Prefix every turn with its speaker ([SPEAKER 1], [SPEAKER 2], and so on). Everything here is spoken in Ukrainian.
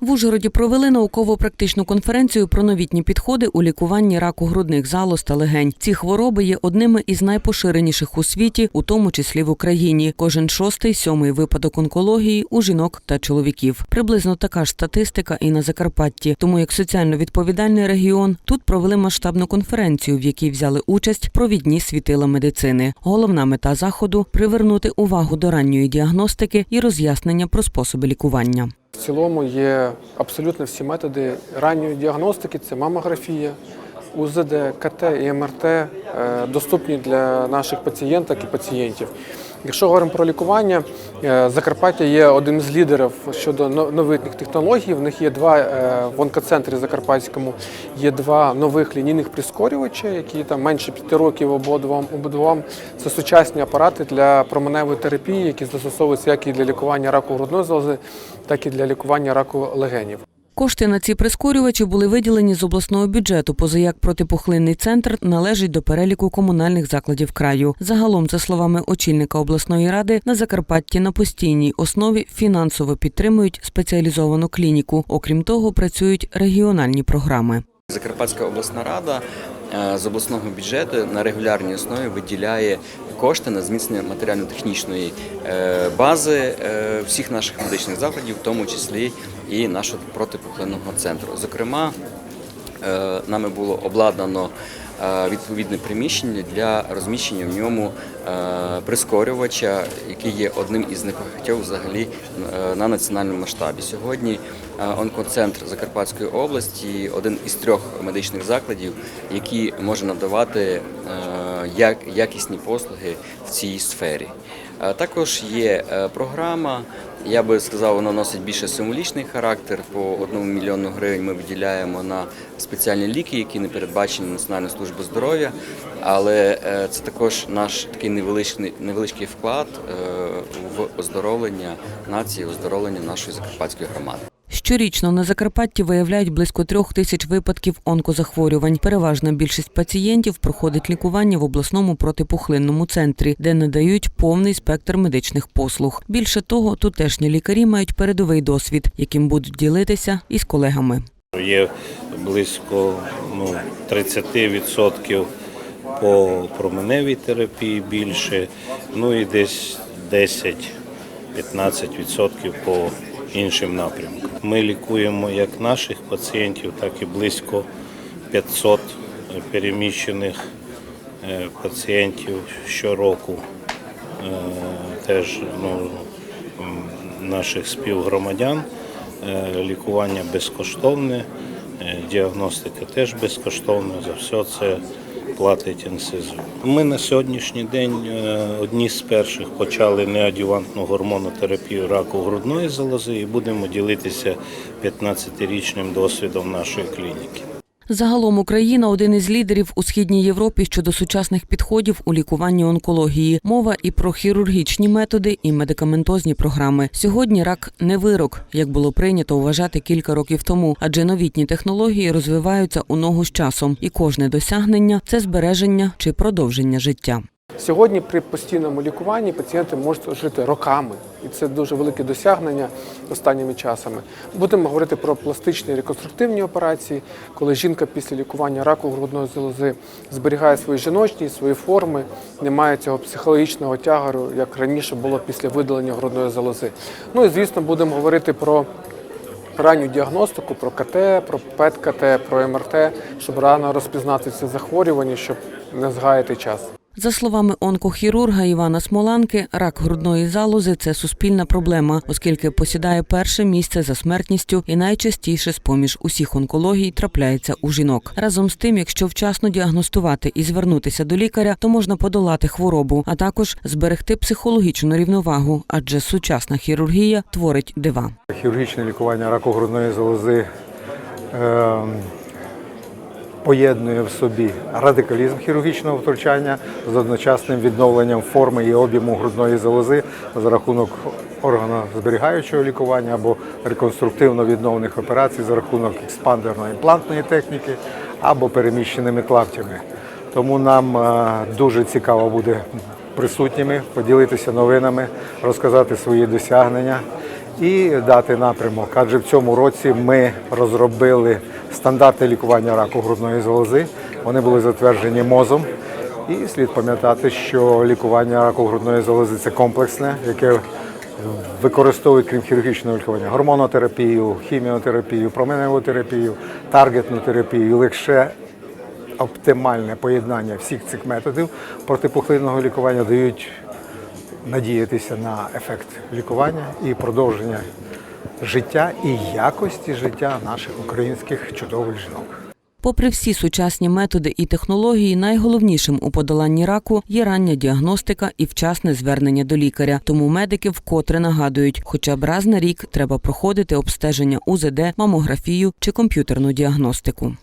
[SPEAKER 1] В Ужгороді провели науково-практичну конференцію про новітні підходи у лікуванні раку грудних залоз та легень. Ці хвороби є одними із найпоширеніших у світі, у тому числі в Україні. Кожен шостий, сьомий випадок онкології у жінок та чоловіків. Приблизно така ж статистика і на Закарпатті. Тому як соціально відповідальний регіон тут провели масштабну конференцію, в якій взяли участь провідні світила медицини. Головна мета заходу привернути увагу до ранньої діагностики і роз'яснення про способи лікування.
[SPEAKER 2] В цілому є абсолютно всі методи ранньої діагностики: це мамографія, УЗД, КТ і МРТ е, доступні для наших пацієнток і пацієнтів. Якщо говоримо про лікування, е, Закарпаття є одним з лідерів щодо но- новітніх технологій. В них є два е, в онкоцентрі Закарпатському є два нових лінійних прискорювача, які там менше п'яти років обидвом. обидвом. Це сучасні апарати для променевої терапії, які застосовуються як і для лікування раку грудної залози, так і для лікування раку легенів.
[SPEAKER 1] Кошти на ці прискорювачі були виділені з обласного бюджету, поза як протипухлинний центр належить до переліку комунальних закладів краю. Загалом, за словами очільника обласної ради, на Закарпатті на постійній основі фінансово підтримують спеціалізовану клініку. Окрім того, працюють регіональні програми.
[SPEAKER 3] Закарпатська обласна рада з обласного бюджету на регулярній основі виділяє кошти на зміцнення матеріально-технічної е, бази е, всіх наших медичних закладів, в тому числі і нашого протипухлинного центру. Зокрема, е, нами було обладнано е, відповідне приміщення для розміщення в ньому е, прискорювача, який є одним із небагатьох взагалі е, на національному масштабі. Сьогодні е, онкоцентр Закарпатської області один із трьох медичних закладів, які може надавати е, якісні послуги в цій сфері. Е, Також є е, програма. Я би сказав, вона носить більше символічний характер. По одному мільйону гривень ми виділяємо на спеціальні ліки, які не передбачені Національною службою здоров'я. Але е, це також наш такий невеличкий, невеличкий вклад в оздоровлення нації, оздоровлення нашої закарпатської громади.
[SPEAKER 1] Щорічно на Закарпатті виявляють близько трьох тисяч випадків онкозахворювань. Переважна більшість пацієнтів проходить лікування в обласному протипухлинному центрі, де надають повний спектр медичних послуг. Більше того, тутешні лікарі мають передовий досвід, яким будуть ділитися із колегами.
[SPEAKER 4] Є близько ну, 30% по променевій терапії більше, ну і десь 10-15% по іншим напрямкам. Ми лікуємо як наших пацієнтів, так і близько 500 переміщених е, пацієнтів щороку. Е, Теж ну, наших співгромадян. Е, Лікування безкоштовне, діагностика теж безкоштовна. За все це платить НСЗУ. Ми на сьогоднішній день е, одні з перших почали неадювантну гормонотерапію раку грудної залози і будемо ділитися 15-річним досвідом нашої клініки.
[SPEAKER 1] Загалом Україна один із лідерів у східній Європі щодо сучасних підходів у лікуванні онкології. Мова і про хірургічні методи, і медикаментозні програми. Сьогодні рак не вирок, як було прийнято вважати кілька років тому, адже новітні технології розвиваються у ногу з часом, і кожне досягнення це збереження чи продовження життя.
[SPEAKER 2] Сьогодні при постійному лікуванні пацієнти можуть жити роками, і це дуже велике досягнення останніми часами. Будемо говорити про пластичні реконструктивні операції, коли жінка після лікування раку грудної залози зберігає свою жіночність, свої форми, не має цього психологічного тягару, як раніше було після видалення грудної залози. Ну і звісно, будемо говорити про ранню діагностику, про КТ, про ПЕТ-КТ, про МРТ, щоб рано розпізнати це захворювання, щоб не згаяти час.
[SPEAKER 1] За словами онкохірурга Івана Смоланки, рак грудної залози це суспільна проблема, оскільки посідає перше місце за смертністю і найчастіше з поміж усіх онкологій трапляється у жінок. Разом з тим, якщо вчасно діагностувати і звернутися до лікаря, то можна подолати хворобу, а також зберегти психологічну рівновагу, адже сучасна хірургія творить дива.
[SPEAKER 5] Хірургічне лікування раку грудної залози е, поєднує в собі радикалізм хірургічного втручання з одночасним відновленням форми і об'єму грудної залози за рахунок органозберігаючого лікування або реконструктивно відновлених операцій за рахунок експандерно-імплантної техніки або переміщеними клаптями. Тому нам е, дуже цікаво буде присутніми поділитися новинами, розказати свої досягнення і дати напрямок. Адже в цьому році ми розробили стандарти лікування раку грудної залози. Вони були затверджені МОЗом. І слід пам'ятати, що лікування раку грудної залози це комплексне, яке використовують крім хірургічного лікування гормонотерапію, хіміотерапію, променеву терапію, таргетну терапію, лише оптимальне поєднання всіх цих методів протипухлинного лікування дають надіятися на ефект лікування і продовження життя і якості життя наших українських чудових жінок.
[SPEAKER 1] Попри всі сучасні методи і технології, найголовнішим у подоланні раку є рання діагностика і вчасне звернення до лікаря. Тому медики вкотре нагадують, хоча б раз на рік треба проходити обстеження УЗД, мамографію чи комп'ютерну діагностику.